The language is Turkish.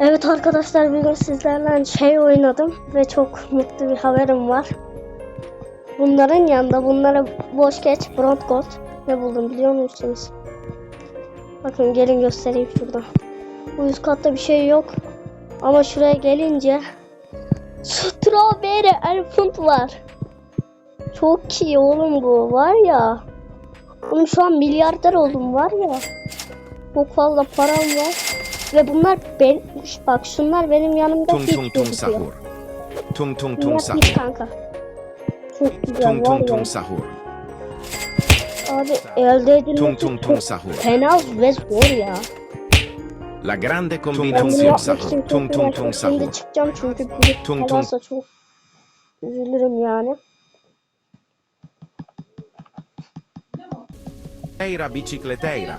Evet arkadaşlar bugün sizlerle şey oynadım ve çok mutlu bir haberim var. Bunların yanında bunlara boş geç Bront Gold ne buldum biliyor musunuz? Bakın gelin göstereyim şurada. Bu üst katta bir şey yok. Ama şuraya gelince Strawberry Elephant var. Çok iyi oğlum bu var ya. Oğlum şu an milyarder oldum var ya. Çok fazla param var. Ve bunlar ben bak şunlar benim yanımda Tung hiç tung tung sahur. Tung tung tung sahur. kanka. Çok güzel Tung var tung ya. tung sahur. Abi elde Tung edilmesi tung çok tung sahur. fena ve zor ya. La grande combinazione sahur. Tung tung tung sahur. Şimdi çıkacağım çünkü biri Tung tung. çok üzülürüm yani. Eira bicicleteira.